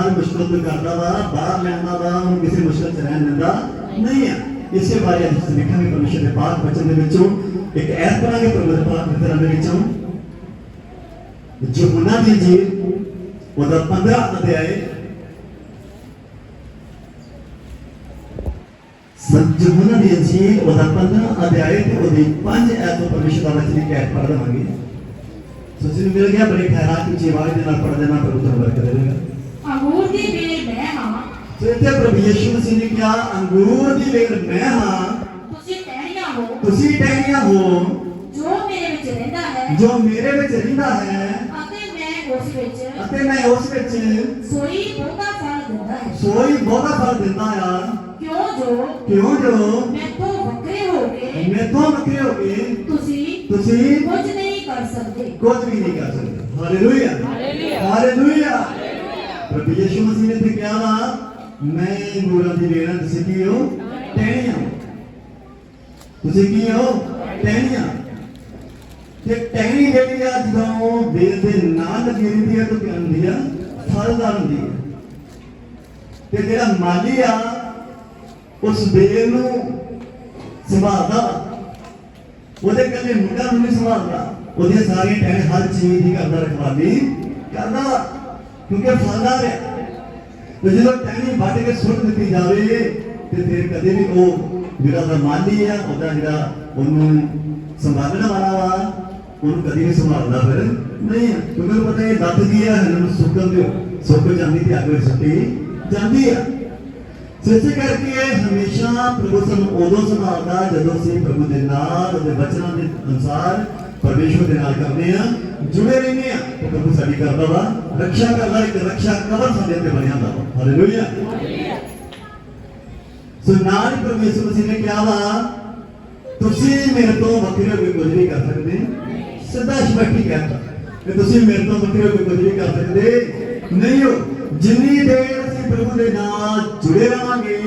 ਹਰ ਮੁਸ਼ਕਲ ਤੋਂ ਕਰਦਾ ਵਾ ਬਾਹਰ ਲੈਂਦਾ ਵਾ ਉਹਨੂੰ ਕਿਸੇ ਮੁਸ਼ਕਲ ਚ ਰਹਿਣ ਦਿੰਦਾ ਨਹੀਂ ਆ ਇਸੇ ਬਾਰੇ ਅੱਜ ਅਸੀਂ ਦੇਖਾਂਗੇ ਪਰਮੇਸ਼ਰ ਦੇ ਪਾਕ ਬਚਨ ਦੇ ਵਿੱਚੋਂ ਇੱਕ ਐਸ ਤਰ੍ਹਾਂ ਦੇ ਪਰਮੇਸ਼ਰ ਪਾਕ ਬਚਨ ਦੇ ਵਿੱਚੋਂ ਯਹੋਨਾ ਦੀ ਜੀ ਉਹਦਾ 15 ਅਧਿਆਏ ਸੰਜੋਨਾ ਦੀ ਜੀ ਉਹਦਾ 15 ਅਧਿਆਏ ਤੇ ਉਹਦੀ 5 ਐਤ ਤੋਂ ਪਰਮੇਸ਼ਰ ਦਾ ਵਚਨ ਇੱਕ ਐਤ ਪੜ੍ਹ ਦੇਵਾਂਗੇ ਸੋ ਜਿਹਨੂੰ ਮਿਲ ਗਿਆ ਬੜੇ ਖੈਰਾਤ ਦੀ ਆਵਾਜ਼ ਦੇ ਨਾਲ ਪੜ੍ਹ ਦੇਣਾ ਪ੍ਰਭੂ ਤੁਹਾਨੂੰ ਬਰਕਤ ਦੇਵੇਗਾ ਅੰਗੂਰ ਦੀ ਵੇਲ ਮੈਂ ਹਾਂ ਸੋ ਇੱਥੇ ਪ੍ਰਭੂ ਯਿਸੂ ਮਸੀਹ ਨੇ ਕਿਹਾ ਅੰਗੂਰ ਦੀ ਵੇਲ ਮੈਂ ਹਾਂ ਤੁਸੀਂ ਟਹਿਣੀਆਂ ਹੋ ਤੁਸੀਂ ਟਹਿਣੀਆਂ ਹੋ ਜੋ ਮੇਰੇ ਵਿੱਚ ਰਹਿੰਦਾ ਹੈ ਜੋ ਮੇਰੇ ਵਿੱਚ ਰਹਿੰਦਾ ਹੈ ਅਤੇ ਮੈਂ ਉਸ ਵਿੱਚ ਅਤੇ ਮੈਂ ਉਸ ਵਿੱਚ ਸੋਈ ਬਹੁਤਾ ਫਲ ਦਿੰਦਾ ਹੈ ਸੋਈ ਬਹੁਤਾ ਫਲ ਦਿੰਦਾ ਆ ਕਿਉਂ ਜੋ ਕਿਉਂ ਜੋ ਮੈਥੋਂ ਵੱਖਰੇ ਹੋ ਕੇ ਮੈਥੋਂ ਵੱਖਰੇ ਹੋ ਕੇ ਤੁਸੀਂ ਤੁਸੀਂ ਕੁਝ ਨਹੀਂ ਕਰ ਸਕਦੇ ਕੁਝ ਵੀ ਨਹੀਂ ਕਰ ਸਕਦੇ ਹਾਲੇਲੂਇਆ ਹਾਲੇਲੂਇਆ। ਹਾਲੇਲੂਇਆ ਪ੍ਰਭੂ ਯਿਸੂ ਮਸੀਹ ਨੇ ਤੇ ਕਿਹਾ ਵਾ, ਮੈਂ ਅੰਗੂਰਾਂ ਦੀ ਵੇਲਾਂ, ਤੁਸੀਂ ਕੀ ਹੋ? ਟਹਿਣੀਆਂ। ਤੁਸੀਂ ਕੀ ਹੋ? ਟਹਿਣੀਆਂ। ਤੇ ਟਹਿਣੀ ਜਿਹੜੀ ਆ, ਜਦੋਂ ਵੇਲ ਦੇ ਨਾਲ ਲੱਗੀ ਹੁੰਦੀ ਆ ਤਾਂ ਕੀ ਹੁੰਦੀ ਆ ਫਲਦਾਰ ਹੁੰਦੀ ਆ। ਤੇ ਜਿਹੜਾ ਮਾਲੀ ਆ, ਉਸ ਵੇਲ ਨੂੰ ਸੰਭਾਲਦਾ। ਉਹਦੇ ਕੱਲੇ ਮੁੰਡਾ ਨੂੰ ਨਹੀਂ ਸੰਭਾਲਦਾ। ਉਹਦੀਆਂ ਸਾਰੀਆਂ ਟਹਿਣੇ ਹਰ ਚੀਜ਼ ਦੀ ਕਰਦਾ, ਰਖਵਾਲੀ ਕਰਦਾ। ਕਿਉਂਕਿ ਫਲਦਾਰ ਹੈ ਤੇ ਜਦੋਂ ਟਹਿਣੀ ਵੱਢ ਕੇ ਸੁੱਟ ਦਿੱਤੀ ਜਾਵੇ, ਤੇ ਫਿਰ ਕਦੇ ਵੀ ਉਹ ਜਿਹੜਾ ਦਾ ਮਾਲੀ ਆ, ਉਹਦਾ ਜਿਹੜਾ ਉਹਨੂੰ ਸੰਭਾਲਣ ਵਾਲਾ ਵਾ, ਉਹਨੂੰ ਕਦੀ ਵੀ ਸੰਭਾਲਦਾ ਫਿਰ ਨਹੀਂ ਕਿਉਂਕਿ ਉਹਨੂੰ ਪਤਾ ਇਹ ਦੱਤ ਕੀ ਹੈ ਇਹਨੂੰ ਸੁੱਕਣ ਦਿਓ। ਸੁੱਕ ਜਾਂਦੀ ਤੇ ਅੱਗ ਵਿੱਚ ਸੁੱਟੀ ਜਾਂਦੀ ਆ। ਸੋ ਕਰਕੇ ਹਮੇਸ਼ਾ ਪ੍ਰਭੂ ਸਾਨੂੰ ਉਦੋਂ ਸੰਭਾਲਦਾ ਜਦੋਂ ਅਸੀਂ ਪ੍ਰਭੂ ਦੇ ਨਾਲ ਉਹਦੇ ਵਚਨਾਂ ਦੇ ਅਨੁਸਾਰ ਪਰਮੇਸ਼ਵਰ ਦੇ ਨਾਲ ਕਰਦੇ ਆ ਜੁੜੇ ਰਹਿੰਦੇ ਆ ਤੇ ਪ੍ਰਭੂ ਸਾਡੀ ਕਰਦਾ ਵਾ ਰੱਖਿਆ ਕਰਦਾ ਇੱਕ ਰੱਖਿਆ ਕਵਰ ਸਾਡੇ ਉੱਤੇ ਬਣਿਆ ਹੁੰਦਾ ਵਾ ਹਾਲੇਲੂਇਆ ਸੋ ਨਾਲ ਹੀ ਪਰਮੇਸ਼ਵਰ ਮਸੀਹ ਨੇ ਕਿਹਾ ਵਾ ਤੁਸੀਂ ਮੇਰੇ ਤੋਂ ਵੱਖਰੇ ਹੋ ਕੇ ਕੁਝ ਨਹੀਂ ਕਰ ਸਕਦੇ ਸਿੱਧਾ ਸਪਸ਼ਟ ਕਹਿੰਦਾ ਕਿ ਤੁਸੀਂ ਮੇਰੇ ਤੋਂ ਵੱਖਰੇ ਹੋ ਕੇ ਕੁਝ ਨਹੀਂ ਕਰ ਸਕਦੇ ਨਹੀਂ ਹੋ ਜਿੰਨੀ ਦੇਰ ਅਸੀਂ ਪ੍ਰਭੂ ਦੇ ਨਾਲ ਜੁੜੇ ਰਵਾਂਗੇ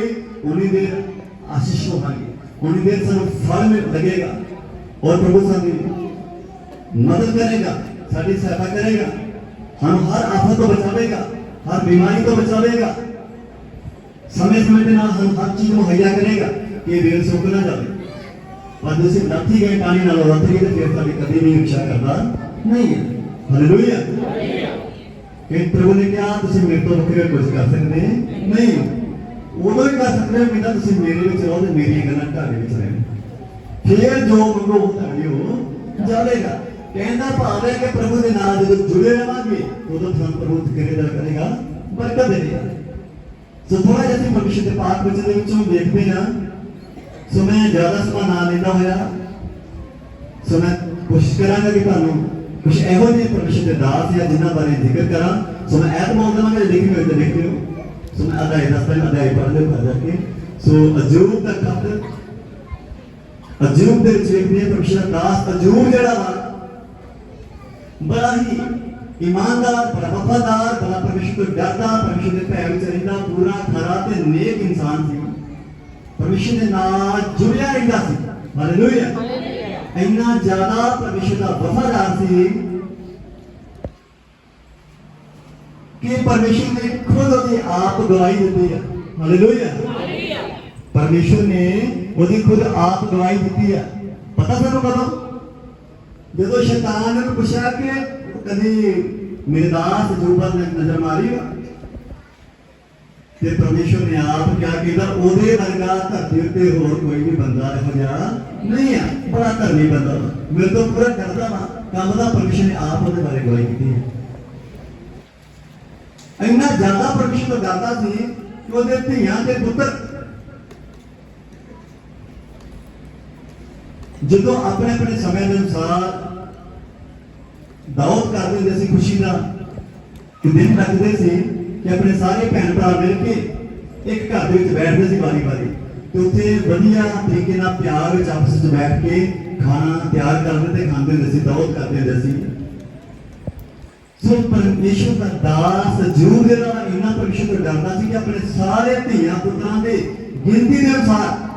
ਉਨੀ ਦੇਰ ਆਸ਼ੀਸ਼ ਹੋਵਾਂਗੇ ਉਨੀ ਦੇਰ ਸਾਨੂੰ ਫਲ ਮਿਲ ਲੱਗੇਗਾ ਔਰ ਪ੍ਰਭੂ ਸਾਡੀ ਮਦਦ ਕਰੇਗਾ ਸਾਡੀ ਸਹਾਇਤਾ ਕਰੇਗਾ ਸਾਨੂੰ ਹਰ ਆਫਤ ਤੋਂ ਬਚਾਵੇਗਾ ਹਰ ਬਿਮਾਰੀ ਤੋਂ ਬਚਾਵੇਗਾ ਸਮੇਂ ਸਮੇਂ ਦੇ ਨਾਲ ਸਾਨੂੰ ਹਰ ਚੀਜ਼ ਮੁਹੱਈਆ ਕਰੇਗਾ ਕਿ ਇਹ ਵੇਲ ਸੁੱਕ ਨਾ ਜਾਵੇ ਪਰ ਜੇ ਅਸੀਂ ਲੱਥੀ ਗਏ ਪਾਣੀ ਨਾਲ ਲੱਥ ਗਏ ਤੇ ਫਿਰ ਸਾਡੀ ਕਦੇ ਨਹੀਂ ਇੱਛਾ ਕਰਦਾ ਨਹੀਂ ਹੈ ਹਾਲੇਲੂਇਆ ਕਿ ਪ੍ਰਭੂ ਨੇ ਕਿਹਾ ਤੁਸੀਂ ਮੇਰੇ ਤੋਂ ਵੱਖਰੇ ਕੁਝ ਕਰ ਸਕਦੇ ਨਹੀਂ ਉਦੋਂ ਹੀ ਕਰ ਸਕਦੇ ਹੋ ਜਿੱਦਾਂ ਤੁਸੀਂ ਮੇਰੇ ਵਿੱਚ ਰਹੋ ਤੇ ਮੇਰੀਆਂ ਗੱਲਾਂ ਤੁਹਾਡੇ ਵਿੱਚ ਰਹਿਣ ਫਿਰ ਜੋ ਮੰਗੋ ਉਹ ਤੁਹਾਡੇ ਹੋ ਜਾਵੇਗਾ ਕਹਿੰਦਾ ਭਾਵ ਹੈ ਕਿ ਪ੍ਰਭੂ ਦੇ ਨਾਲ ਜਦੋਂ ਜੁੜੇ ਰਵਾਂਗੇ, ਉਦੋਂ ਸਾਨੂੰ ਪ੍ਰਭੂ ਕਰੇਗਾ ਕਰੇਗਾ? ਬਰਕਤ ਦੇਵੇਗਾ। ਸੋ ਥੋੜਾ ਜਿਹਾ ਅਸੀਂ ਭਵਿੱਖ ਦੇ ਪਾਕ ਵਿੱਚ ਦੇ ਵਿੱਚੋਂ ਦੇਖਦੇ ਹਾਂ ਸੋ ਮੈਂ ਜ਼ਿਆਦਾ ਸਮਾਂ ਨਾ ਲੈਂਦਾ ਹੋਇਆ। ਸੋ ਮੈਂ ਕੋਸ਼ਿਸ਼ ਕਰਾਂਗਾ ਕਿ ਤੁਹਾਨੂੰ ਕੁਝ ਇਹੋ ਜਿਹੇ ਪਰਮੇਸ਼ਰ ਦੇ ਦਾਸ ਜਾਂ ਜਿਨ੍ਹਾਂ ਬਾਰੇ ਜ਼ਿਕਰ ਕਰਾਂ। ਸੋ ਮੈਂ ਐਤ ਬੋਲ ਦਵਾਂਗਾ ਜੇ ਲਿਖੀ ਹੋਈ ਤਾਂ ਲਿਖ ਲਿਓ ਸੋ ਮੈਂ ਅਧਾਈ ਦਸ ਪਹਿਲਾਂ ਅਧਾਈ ਪੜ੍ਹ ਲਿਓ ਕਰ ਜਾ ਕੇ। ਸੋ ਅਜੂਬ ਦਾ ਖਤ ਅਜੂਬ ਦੇ ਵਿੱਚ ਲਿਖਦੇ ਹਾਂ ਪਰਮੇਸ਼ਰ ਦਾਸ, ਅਜੂਬ ਜਿਹੜਾ ਵਾ ਬੜਾ ਹੀ ਇਮਾਨਦਾਰ ਬੜਾ ਵਫਾਦਾਰ ਬੜਾ ਪਰਮੇਸ਼ਰ ਤੋਂ ਡਰਦਾ ਪਰਮੇਸ਼ਰ ਦੇ ਭੈ ਵਿੱਚ ਰਹਿੰਦਾ ਪੂਰਾ ਖਰਾ ਤੇ ਨੇਕ ਇਨਸਾਨ ਸੀ ਪਰਮੇਸ਼ਰ ਦੇ ਨਾਲ ਜੁੜਿਆ ਰਹਿੰਦਾ ਸੀ ਹਾਲੇਲੂਇਆ ਇੰਨਾ ਜ਼ਿਆਦਾ ਪਰਮੇਸ਼ਰ ਦਾ ਵਫਾਦਾਰ ਸੀ ਕਿ ਪਰਮੇਸ਼ਰ ਨੇ ਖੁਦ ਉਹਦੀ ਆਪ ਗਵਾਹੀ ਦਿੱਤੀ ਹੈ ਹਾਲੇਲੂਇਆ ਪਰਮੇਸ਼ਰ ਨੇ ਉਹਦੀ ਖੁਦ ਆਪ ਗਵਾਹੀ ਦਿੱਤੀ ਹੈ ਪਤਾ ਤੁਹਾਨੂੰ ਕਦੋਂ ਜਦੋਂ ਸ਼ੈਤਾਨ ਨੇ ਪੁੱਛਿਆ ਕਿ ਕਦੀ ਮੇਰੇ ਦਾਸ ਜੂਬਾ ਨੇ ਨਜ਼ਰ ਮਾਰੀ ਵਾ ਤੇ ਪਰਮੇਸ਼ਰ ਨੇ ਆਪ ਕਿਹਾ ਕਿ ਇਹਦਾ ਉਹਦੇ ਵਰਗਾ ਧਰਤੀ ਉੱਤੇ ਹੋਰ ਕੋਈ ਵੀ ਬੰਦਾ ਇਹੋ ਜਿਹਾ ਨਹੀਂ ਆ। ਬੜਾ ਧਰਮੀ ਬੰਦਾ ਮੇਰੇ ਤੋਂ ਪੂਰਾ ਡਰਦਾ ਵਾ। ਕੰਮ ਦਾ ਪਰਮੇਸ਼ਰ ਨੇ ਆਪ ਉਹਦੇ ਬਾਰੇ ਗਵਾਹੀ ਕੀਤੀ ਹੈ। ਇੰਨਾ ਜ਼ਿਆਦਾ ਪਰਮੇਸ਼ਰ ਤੋਂ ਸੀ ਕਿ ਉਹਦੇ ਧੀਆਂ ਦੇ ਪੁੱਤਰ ਜਦੋਂ ਆਪਣੇ ਆਪਣੇ ਸਮੇਂ ਦੇ ਅਨੁਸਾਰ ਦਾਉਦ ਕਰਦੇ ਹੁੰਦੇ ਸੀ ਖੁਸ਼ੀ ਦਾ ਕਿ ਦਿਨ ਰੱਖਦੇ ਸੀ ਕਿ ਆਪਣੇ ਸਾਰੇ ਭੈਣ ਭਰਾ ਮਿਲ ਕੇ ਇੱਕ ਘਰ ਦੇ ਵਿੱਚ ਬੈਠਦੇ ਸੀ ਵਾਰੀ ਵਾਰੀ। ਤੇ ਉੱਥੇ ਵਧੀਆ ਤਰੀਕੇ ਨਾਲ ਪਿਆਰ ਵਿੱਚ ਆਪਸ ਵਿੱਚ ਬੈਠ ਕੇ ਖਾਣਾ ਤਿਆਰ ਕਰਦੇ ਤੇ ਖਾਂਦੇ ਹੁੰਦੇ ਸੀ ਦਾਉਦ ਕਰਦੇ ਹੁੰਦੇ ਸੀ। ਸੋ ਪਰਮੇਸ਼ਰ ਦਾ ਦਾਸ ਜੂਰ ਜਿਹੜਾ ਇਹਨਾਂ ਪਰਮੇਸ਼ਰ ਤੋਂ ਡਰਦਾ ਸੀ ਕਿ ਆਪਣੇ ਸਾਰੇ ਧੀਆਂ ਪੁੱਤਰਾਂ ਦੇ ਗਿਣਤੀ ਦੇ ਅਨੁਸਾਰ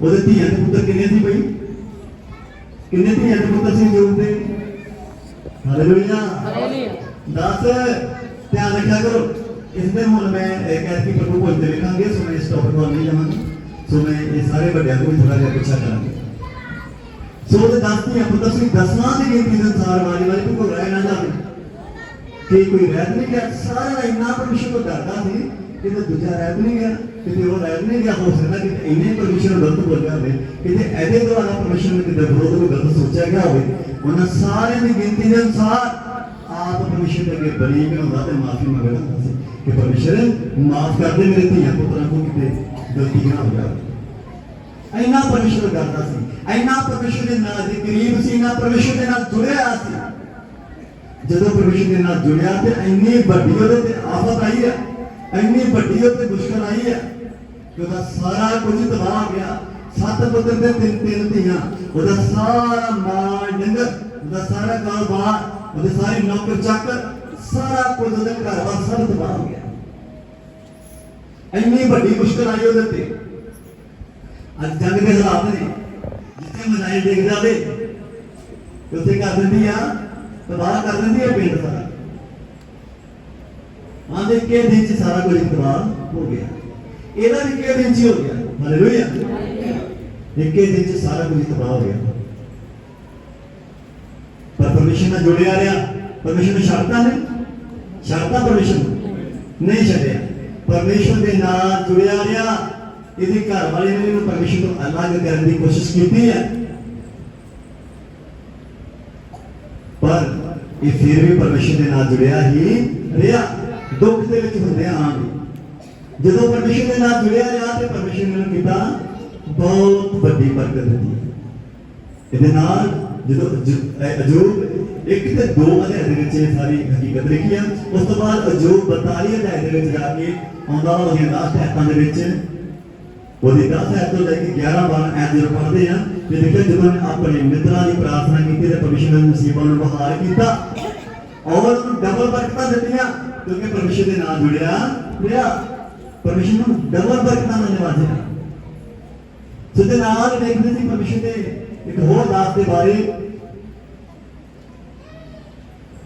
ਉਹਦੇ ਧੀਆਂ ਦੇ ਪੁੱਤਰ ਕਿੰਨੇ ਸੀ ਬਈ? ਕਿੰਨੇ ਧੀਆਂ ਦੇ ਪੁੱਤਰ ਸੀ ਜੂਰ ਦੇ? ਹਾਲੇਲੂਇਆ ਦਸ ਧਿਆਨ ਰੱਖਿਆ ਕਰੋ। ਇਸ ਦਿਨ ਹੁਣ ਮੈਂ ਇਹ ਕਹਿ ਕਿ ਪ੍ਰਭੂ ਭੋਜ ਦੇ ਵੇਖਾਂਗੇ ਸੋ ਮੈਂ ਇਸ ਟੌਪਿਕ ਵੱਲ ਨਹੀਂ ਜਾਵਾਂਗਾ। ਸੋ ਮੈਂ ਇਹ ਸਾਰੇ ਵੱਡਿਆਂ ਨੂੰ ਥੋੜਾ ਜਿਹਾ ਪੁੱਛਾ ਕਰਾਂਗਾ। ਸੋ ਉਹ ਦੱਸਦੀ ਆ ਪੁੱਤਰ ਸੀ ਦਸਵਾਂ ਦੀ ਗਿਣਤੀ ਦੇ ਅਨੁਸਾਰ ਵਾਲੀ ਵਾਲੀ ਕੋਈ ਰਹਿ ਨਾ ਜਾਵੇ ਕਿ ਕੋਈ ਰਹਿਤ ਨਹੀਂ ਗਿਆ ਸਾਰਾ ਇੰਨਾ ਪਰਮੇਸ਼ਰ ਤੋਂ ਡਰਦਾ ਸੀ ਕਿ ਤੇ ਦੂਜਾ ਰਹਿਤ ਨਹੀਂ ਗਿਆ ਕਿਤੇ ਉਹ ਰਹਿਤ ਨਹੀਂ ਗਿਆ ਹੋ ਸਕਦਾ ਕਿ ਇੰਨੇ ਪਰਮੇਸ਼ਰ ਨੂੰ ਗਲਤ ਬੋਲਿਆ ਹੋਵੇ ਕਿਤੇ ਇਹਦੇ ਦੁਆਰਾ ਪਰਮੇਸ਼ਰ ਨੂੰ ਕਿਤੇ ਵਿਰੋਧ ਨੂੰ ਗਲਤ ਸੋਚਿਆ ਗਿਆ ਹੋਵੇ ਉਹਨਾਂ ਸਾਰਿਆਂ ਦੀ ਗਿਣਤੀ ਦੇ ਅਨੁਸਾਰ ਆਪ ਪਰਮੇਸ਼ਰ ਦੇ ਅੱਗੇ ਬਰੀਕ ਹੁੰਦਾ ਤੇ ਮਾਫੀ ਮੰਗਦਾ ਸੀ ਕਿ ਪਰਮੇਸ਼ਰ ਮਾਫ ਕਰ ਦੇ ਮੇਰੇ ਧੀਆਂ ਪੁੱਤਰਾਂ ਤੋਂ ਕਿਤੇ ਗਲਤੀ ਨਾ ਹੋ ਜਾਵੇ। ਇੰਨਾ ਪਰਮੇਸ਼ਰ ਕਰਦਾ ਸੀ, ਇੰਨਾ ਪਰਮੇਸ਼ਰ ਦੇ ਨਾਲ ਦੇ ਕਰੀਬ ਸੀ, ਇੰਨਾ ਪਰਮੇਸ਼ਰ ਦੇ ਨਾਲ ਜੁੜਿਆ ਸੀ। ਜਦੋਂ ਪਰਮੇਸ਼ਰ ਦੇ ਨਾਲ ਜੁੜਿਆ ਤੇ ਇੰਨੀ ਵੱਡੀ ਉਹਦੇ ਤੇ ਆਫਤ ਆਈ ਹੈ, ਇੰਨੀ ਵੱਡੀ ਉਹਦੇ ਤੇ ਮੁਸ਼ਕਲ ਆਈ ਹੈ ਕਿ ਉਹਦਾ ਸਾਰਾ ਕੁਝ ਤਬਾਹ ਹੋ ਗਿਆ। ਸੱਤ ਪੁੱਤਰ ਤੇ ਤਿੰਨ ਤਿੰਨ ਧੀਆਂ ਉਹਦਾ ਸਾਰਾ ਮਾਲ ਡੰਗਰ, ਉਹਦਾ ਸਾਰਾ ਕਾਰੋਬਾਰ ਉਹਦੇ ਸਾਰੇ ਨੌਕਰ ਚਾਕਰ, ਸਾਰਾ ਕੁਝ ਉਹਦੇ ਘਰ ਵਾਰ ਸਭ ਤਬਾਹ ਹੋ ਗਿਆ। ਇੰਨੀ ਵੱਡੀ ਮੁਸ਼ਕਲ ਆਈ ਉਹਦੇ ਤੇ। ਅੱਜ ਜੰਗ ਦੇ ਹਾਲਾਤ ਨੇ, ਜਿੱਥੇ ਮਜ਼ਾਈਲ ਡਿੱਗ ਜਾਵੇ, ਉੱਥੇ ਕਰ ਦਿੰਦੀ ਆ, ਤਬਾਹ ਕਰ ਦਿੰਦੀ ਆ ਪਿੰਡ ਸਾਰਾ। ਆਂਦੇ ਕਿ ਦਿਨ ਚ ਸਾਰਾ ਕੁਝ ਤਬਾਹ ਹੋ ਗਿਆ। ਇਹਦਾ ਵੀ ਕਿ ਦਿਨ ਚ ਹੋ ਗਿਆ? ਹਾਲੇਲੂਇਆ। ਇੱਕੇ ਦਿਨ ਚ ਸਾਰਾ ਕੁਝ ਤਬਾਹ ਹੋ ਗਿਆ। ਪਰ ਪਰਮੇਸ਼ਰ ਨਾਲ ਜੁੜਿਆ ਰਿਹਾ। ਪਰਮੇਸ਼ਰ ਨੂੰ ਛੱਡਤਾ ਨਹੀਂ ਛੱਡਤਾ ਪਰਮੇਸ਼ਰ ਨਹੀਂ ਛੱਡਿਆ। ਪਰਮੇਸ਼ਰ ਦੇ ਨਾਲ ਜੁੜਿਆ ਰਿਹਾ। ਇਹਦੇ ਘਰ ਵਾਲੇ ਨੇ ਇਹਨੂੰ ਪਰਮੇਸ਼ਰ ਤੋਂ ਅਲੱਗ ਕਰਨ ਦੀ ਕੋਸ਼ਿਸ਼ ਕੀਤੀ ਹੈ। ਪਰ ਇਹ ਫਿਰ ਵੀ ਪਰਮੇਸ਼ਰ ਦੇ ਨਾਲ ਜੁੜਿਆ ਹੀ ਰਿਹਾ। ਦੁੱਖ ਦੇ ਵਿੱਚ ਹੁੰਦੇ ਆਂ ਵੀ ਜਦੋਂ ਪਰਮੇਸ਼ਰ ਦੇ ਨਾਲ ਜੁੜਿਆ ਰਿਹਾ ਤੇ ਪਰਮੇਸ਼ਰ ਨੇ ਉਹਨੂੰ ਕੀਤਾ ਬਹੁਤ ਵੱਡੀ ਬਰਕਤ ਦਿੱਤੀ ਇਹਦੇ ਨਾਲ ਜਦੋਂ ਅਜੂਬ ਇੱਕ ਤੇ ਦੋ ਅਧਿਆਇ ਦੇ ਵਿੱਚ ਇਹ ਸਾਰੀ ਹਕੀਕਤ ਲਿਖੀ ਹੈ ਉਸ ਤੋਂ ਬਾਅਦ ਅਜੂਬ 42 ਅਧਿਆਇ ਦੇ ਵਿੱਚ ਜਾ ਕੇ ਆਉਂਦਾ ਉਹਦੀਆਂ 10 ਹੱਥਾਂ ਦੇ ਵਿੱਚ। ਉਹਦੀ 10 ਹੱਥ ਤੋਂ ਲੈ ਕੇ 11 12 ਐਤ ਜਦੋਂ ਪੜ੍ਹਦੇ ਆ, ਤੇ ਦੇਖਿਆ ਜਦੋਂ ਆਪਣੇ ਮਿੱਤਰਾਂ ਦੀ ਪ੍ਰਾਰਥਨਾ ਕੀਤੀ ਤੇ ਪਰਮੇਸ਼ਰ ਨੇ ਮੁਸੀਬਤਾਂ ਨੂੰ ਬਹਾਰ ਕੀਤਾ, ਔਰ ਡਬਲ ਬਰਕਤਾਂ ਦਿੱਤੀਆਂ, ਕਿਉਂਕਿ ਪਰਮੇਸ਼ਰ ਦੇ ਨਾਲ ਜੁੜਿਆ ਰਿਹਾ ਪਰਮੇਸ਼ਰ ਨੂੰ ਡਬਲ ਬਰਕਤਾਂ ਨਾਲ ਨਿਵਾਜਿਆ ਸਿੱਧੇ ਨਾਲ ਦੇਖਦੇ ਸੀ ਪਰਮੇਸ਼ਰ ਦੇ ਇੱਕ ਹੋਰ ਦਾਸ ਦੇ ਬਾਰੇ।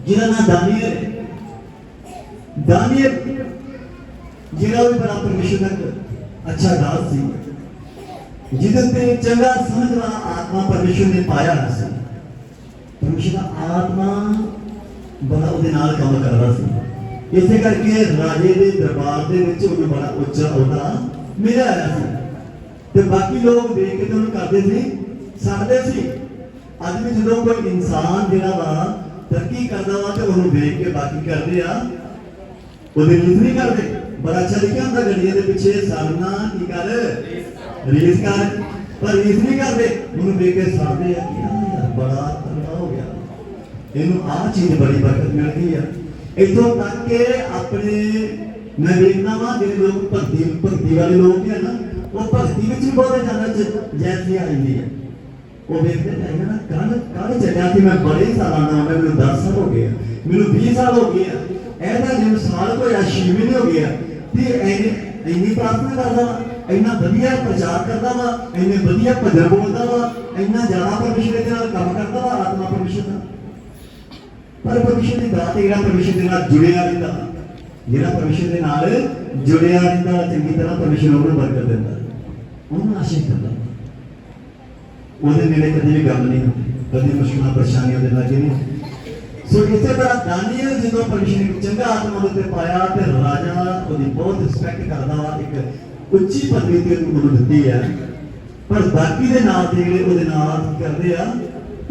ਜਿਹਦਾ ਨਾਮ ਦਾਨੀਏਲ ਹੈ। ਜਿਹੜਾ ਵੀ ਬੜਾ ਪਰਮੇਸ਼ਰ ਦਾ ਅੱਛਾ ਦਾਸ ਸੀ, ਜਿਹਦੇ ਤੇ ਚੰਗਾ ਸਮਝ ਵਾਲਾ ਆਤਮਾ ਪਰਮੇਸ਼ਰ ਨੇ ਪਾਇਆ ਸੀ। ਪਰਮੇਸ਼ਰ ਦਾ ਆਤਮਾ ਬੜਾ ਉਹਦੇ ਨਾਲ ਕੰਮ ਕਰਦਾ ਸੀ। ਇਸੇ ਕਰਕੇ ਰਾਜੇ ਦੇ ਦਰਬਾਰ ਦੇ ਵਿੱਚ ਉਹਨੂੰ ਬੜਾ ਉੱਚਾ ਅਹੁਦਾ ਮਿਲਿਆ ਹੋਇਆ ਸੀ। ਤੇ ਬਾਕੀ ਲੋਕ ਦੇਖ ਕੇ ਉਹਨੂੰ ਕਰਦੇ ਸੀ ਸਕਦੇ ਸੀ। ਅੱਜ ਵੀ ਜਦੋਂ ਕੋਈ ਇਨਸਾਨ ਜਿਹੜਾ ਵਾ ਤਰੱਕੀ ਕਰਦਾ ਵਾ ਤੇ ਉਹਨੂੰ ਦੇਖ ਕੇ ਬਾਕੀ ਕਰਦੇ ਆ, ਉਹਦੇ ਰੀਸ ਨਹੀਂ ਕਰਦੇ। ਬੜਾ ਅੱਛਾ ਲਿਖਿਆ ਹੁੰਦਾ ਗੱਡੀਆਂ ਦੇ ਪਿੱਛੇ, ਸਰਨਾ ਕੀ ਕਰ? ਰੀਸ ਕਰ। ਪਰ ਰੀਸ ਨਹੀਂ ਕਰਦੇ। ਉਹਨੂੰ ਦੇਖ ਕੇ ਸਾਹਦੇ ਆ ਕਿ ਯਾਰ, ਬੜਾ ਤਗੜਾ ਹੋ ਗਿਆ। ਇਹਨੂੰ ਆਹ ਚੀਜ਼ ਬੜੀ ਬਰਕਤ ਮਿਲ ਗਈ ਆ। ਇੱਥੋਂ ਤੱਕ ਕਿ ਆਪਣੇ ਮੈਂ ਵੇਖਦਾ ਵਾਂ ਜਿਹੜੇ ਲੋਕ, ਭਗਤੀ ਭਗਤੀ ਵਾਲੇ ਲੋਕ ਹੈ ਨਾ ਉਹ ਭਗਤੀ ਵਿੱਚ ਵੀ ਬਹੁਤ ਜ਼ਿਆਦਾ ਜ- ਜੈਸੀ ਆਉਂਦੀ ਹੈ। ਉਹ ਵੇਖਦੇ ਨੇ ਨਾ ਕੱਲ ਕੱਲ ਚੱਲਿਆ ਸੀ, ਮੈਂ ਬੜੇ ਸਾਲਾਂ ਦਾ ਮੈਨੂੰ 10 ਸਾਲ ਹੋ ਗਏ ਮੈਨੂੰ 20 ਸਾਲ ਹੋ ਗਏ ਇਹਦਾ ਜਿਵੇਂ ਸਾਲ ਕੋਈ 6 ਮਹੀਨੇ ਹੋ ਗਏ ਤੇ ਐਨੇ ਇੰਨੀ ਪ੍ਰਾਰਥਨਾ ਕਰਦਾ ਇੰਨਾ ਵਧੀਆ ਪ੍ਰਚਾਰ ਕਰਦਾ ਵਾ, ਇੰਨੇ ਵਧੀਆ ਭਜਨ ਬੋਲਦਾ ਵਾ, ਇੰਨਾ ਜ਼ਿਆਦਾ ਪਰਮੇਸ਼ਰ ਦੇ ਨਾਲ ਕੰਮ ਕਰਦਾ ਵਾ, ਆਤਮਾ ਪਰਮੇਸ਼ਰ ਦਾ। ਪਰ ਪਰਮੇਸ਼ਰ ਦੀ ਦਾਤ ਹੈ ਜਿਹੜਾ ਪਰਮੇਸ਼ਰ ਦੇ ਨਾਲ ਜੁੜਿਆ ਰਹਿੰਦਾ, ਜਿਹੜਾ ਪਰਮੇਸ਼ਰ ਦੇ ਨਾਲ ਜੁੜਿਆ ਰਹਿੰਦਾ ਚੰਗੀ ਤਰ੍ਹਾਂ ਪਰਮੇਸ਼ਰ ਉਹਨੂੰ ਬਰਕਤ ਦਿੰਦਾ ਉਹਨੂੰ ਆਸ਼ੀਰਵਾਦ ਦਿੰਦਾ ਉਹਦੇ ਨੇੜੇ ਕਦੇ ਵੀ ਗੱਲ ਨਹੀਂ ਹੁੰਦੀ ਕਦੇ ਮੁਸ਼ਕਲਾਂ ਪਰੇਸ਼ਾਨੀਆਂ ਦੇ ਲਾਗੇ ਨਹੀਂ ਸੋ ਇਸੇ ਤਰ੍ਹਾਂ ਦਾਨੀਏਲ ਜਦੋਂ ਪਰਮੇਸ਼ਰ ਨੇ ਚੰਗਾ ਆਤਮਾ ਉਹਦੇ ਪਾਇਆ ਤੇ ਰਾਜਾ ਉਹਦੀ ਬਹੁਤ ਰਿਸਪੈਕਟ ਕਰਦਾ ਇੱਕ ਉੱਚੀ ਪਦਵੀ ਤੇ ਉਹਨੂੰ ਦਿੱਤੀ ਹੈ ਪਰ ਬਾਕੀ ਦੇ ਨਾਲ ਦੇ ਜਿਹੜੇ ਉਹਦੇ ਨਾਲ ਕਰਦੇ ਆ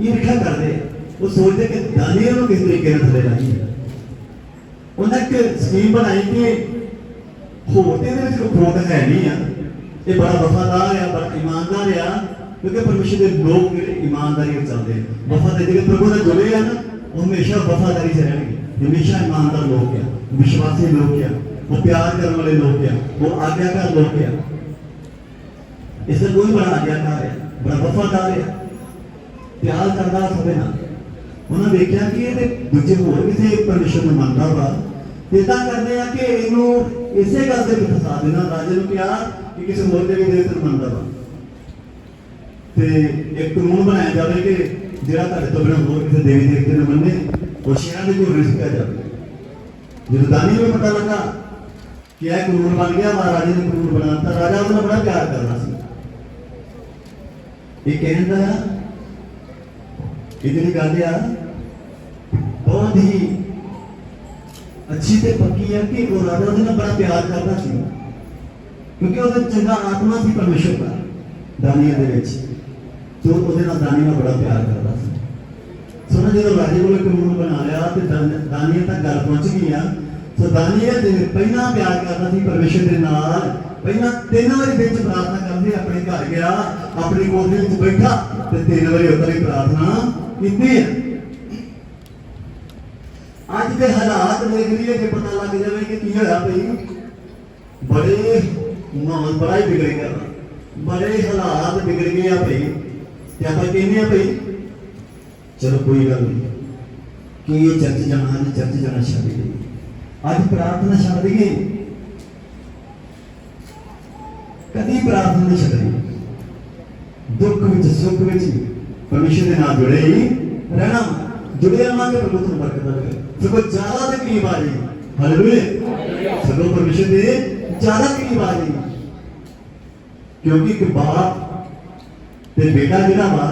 ਈਰਖਾ ਕਰਦੇ ਉਹ ਸੋਚਦੇ ਕਿ ਦਾਨੀਏਲ ਨੂੰ ਕਿਸ ਤਰੀਕੇ ਨਾਲ ਥੱਲੇ ਲਾਈਏ ਉਹਨਾਂ ਇੱਕ ਸਕੀਮ ਬਣਾਈ ਕਿ ਹੋਰ ਤੇ ਇਹਦੇ ਵਿੱਚ ਕੋਈ ਖੋਟ ਹੈ ਨਹੀਂ ਆ ਇਹ ਬੜਾ ਵਫਾਦਾਰ ਆ ਬੜਾ ਇਮਾਨਦਾਰ ਆ ਕਿਉਂਕਿ ਪਰਮੇਸ਼ਰ ਦੇ ਲੋਕ ਜਿਹੜੇ ਇਮਾਨਦਾਰੀ ਨਾਲ ਚੱਲਦੇ ਆ ਵਫਾਦਾਰੀ ਜਿਹੜੇ ਪ੍ਰਭੂ ਨਾਲ ਜੁੜੇ ਆ ਨਾ ਉਹ ਹਮੇਸ਼ਾ ਵਫਾਦਾਰੀ 'ਚ ਰਹਿਣਗੇ ਹਮੇਸ਼ਾ ਇਮਾਨਦਾਰ ਲੋਕ ਆ ਵਿਸ਼ਵਾਸੀ ਲੋਕ ਆ ਉਹ ਪਿਆਰ ਕਰਨ ਵਾਲੇ ਲੋਕ ਆ ਉਹ ਆਗਿਆਕਾਰ ਲੋਕ ਆ ਇਸ ਦਾ ਕੋਈ ਬੜਾ ਆਗਿਆਕਾਰ ਹੈ ਬੜਾ ਵਫਾਦਾਰ ਹੈ ਪਿਆਰ ਕਰਦਾ ਸਭੇ ਨਾਲ ਉਹਨਾਂ ਵੇਖਿਆ ਕਿ ਇਹਦੇ ਦੂਜੇ ਹੋਰ ਕਿਸੇ ਪਰਮੇਸ਼ਰ ਨੂੰ ਮੰਨਦਾ ਵਾ ਤੇ ਤਾਂ ਕਰਦੇ ਆ ਕਿ ਇਹਨੂੰ ਇਸੇ ਗੱਲ ਦੇ ਵਿੱਚ ਫਸਾ ਦੇਣਾ, ਰਾਜੇ ਨੂੰ ਕਿਹਾ ਕਿ ਕਿਸੇ ਹੋਰ ਦੇ ਵੀ ਮੰਨਦਾ ਵਾ ਤੇ ਇੱਕ ਕਾਨੂੰਨ ਬਣਾਇਆ ਜਾਵੇ ਕਿ ਜਿਹੜਾ ਤੁਹਾਡੇ ਤੋਂ ਬਿਨਾਂ ਹੋਰ ਕਿਸੇ ਦੇਵੀ ਦੇਵਤੇ ਨੂੰ ਮੰਨੇ, ਉਹ ਸ਼ਹਿਰਾਂ ਦੇ ਕੋਲ ਰਿਸਕ ਆ ਜਾਵੇ। ਜਦੋਂ ਦਾਨੀ ਨੂੰ ਪਤਾ ਲੱਗਾ ਕਿ ਇਹ ਕਾਨੂੰਨ ਬਣ ਗਿਆ ਮਹਾਰਾਜੇ ਨੇ ਕਾਨੂੰਨ ਬਣਾਤਾ ਰਾਜਾ ਉਹਨੂੰ ਬੜਾ ਪਿਆਰ ਕਰਦਾ ਸੀ। ਇਹ ਕਹਿੰਦਾ ਇਹਦੀ ਜਿਹੜੀ ਗੱਲ ਆ, ਬਹੁਤ ਹੀ ਅੱਛੀ ਤੇ ਪੱਕੀ ਹੈ ਕਿ ਉਹ ਉਹਦੇ ਨਾਲ ਬੜਾ ਪਿਆਰ ਕਰਦਾ ਸੀ। ਕਿਉਂਕਿ ਉਹਦੇ ਚੰਗਾ ਆਤਮਾ ਸੀ ਪਰਮੇਸ਼ਰ ਦਾ, ਦਾਨੀਆਂ ਦੇ ਵਿੱਚ। ਤੇ ਉਹਦੇ ਨਾਲ ਦਾਨੀਆਂ ਨਾਲ ਬੜਾ ਪਿਆਰ ਕਰਦਾ ਸੀ। ਸੋਨਾ, ਜਦੋਂ ਰਾਜੇ ਕੋਲ ਕਾਨੂੰਨ ਬਣਾ ਲਿਆ ਤੇ ਦਾਨੀਆਂ ਤੱਕ ਗੱਲ ਪਹੁੰਚ ਗਈ ਆ ਸੋ ਦਾਨੀਆਂ ਦੇ ਪਹਿਲਾਂ ਪਿਆਰ ਕਰਦਾ ਸੀ ਪਰਮੇਸ਼ਰ ਦੇ ਨਾਲ। ਪਹਿਲਾਂ ਤਿੰਨ ਵਾਰੀ ਵਿੱਚ ਪ੍ਰਾਰਥਨਾ ਕਰਦੇ, ਆਪਣੇ ਘਰ ਗਿਆ, ਆਪਣੀ ਕੋਠੀ ਵਿੱਚ ਬੈਠਾ ਤੇ ਤਿੰਨ ਵਾਰੀ ਉੱਤਰ ਹੀ ਪ੍ਰਾਰਥਨਾ ਕੀਤੀ ਹੈ ਅੱਜ ਦੇ ਹਾਲਾਤ ਦੇਖ ਲਈਏ ਕਿ ਪਤਾ ਲੱਗ ਜਾਵੇ ਕਿ ਕੀ ਹੋਇਆ ਭਈ ਬੜੇ ਮਾਹੌਲ ਬੜਾ ਹੀ ਵਿਗੜ ਗਿਆ। ਬੜੇ ਹਾਲਾਤ ਵਿਗੜ ਗਏ ਆ ਭਈ ਤੇ ਆਪਾਂ ਕਹਿੰਦੇ ਆ ਭਈ ਚਲੋ ਕੋਈ ਗੱਲ ਨਹੀਂ। ਕਿ ਇਹ ਚਰਚ ਜਾਣਾ ਨਹੀਂ ਚਰਚ ਜਾਣਾ ਛੱਡ ਗਈ ਅੱਜ ਪ੍ਰਾਰਥਨਾ ਛੱਡ ਦਈਏ ਕਦੀ ਪ੍ਰਾਰਥਨਾ ਨਹੀਂ ਛੱਡਣੀ। ਦੁੱਖ ਵਿੱਚ, ਸੁੱਖ ਵਿੱਚ ਪਰਮੇਸ਼ਰ ਦੇ ਨਾਲ ਜੁੜੇ ਹੀ ਰਹਿਣਾ। ਜੁੜੇ ਰਹਾਂਗੇ ਪ੍ਰਭੂ ਤੁਹਾਨੂੰ ਬਰਕਤ ਦੇਵੇ ਸਗੋਂ ਜ਼ਿਆਦਾ ਦੇ ਕਰੀਬ ਆ ਜੀ ਹਾਲੇਲੂਇਆ ਸਗੋਂ ਪਰਮੇਸ਼ਰ ਦੇ ਜ਼ਿਆਦਾ ਕਰੀਬ ਤੇ ਬੇਟਾ ਜਿਹੜਾ ਵਾ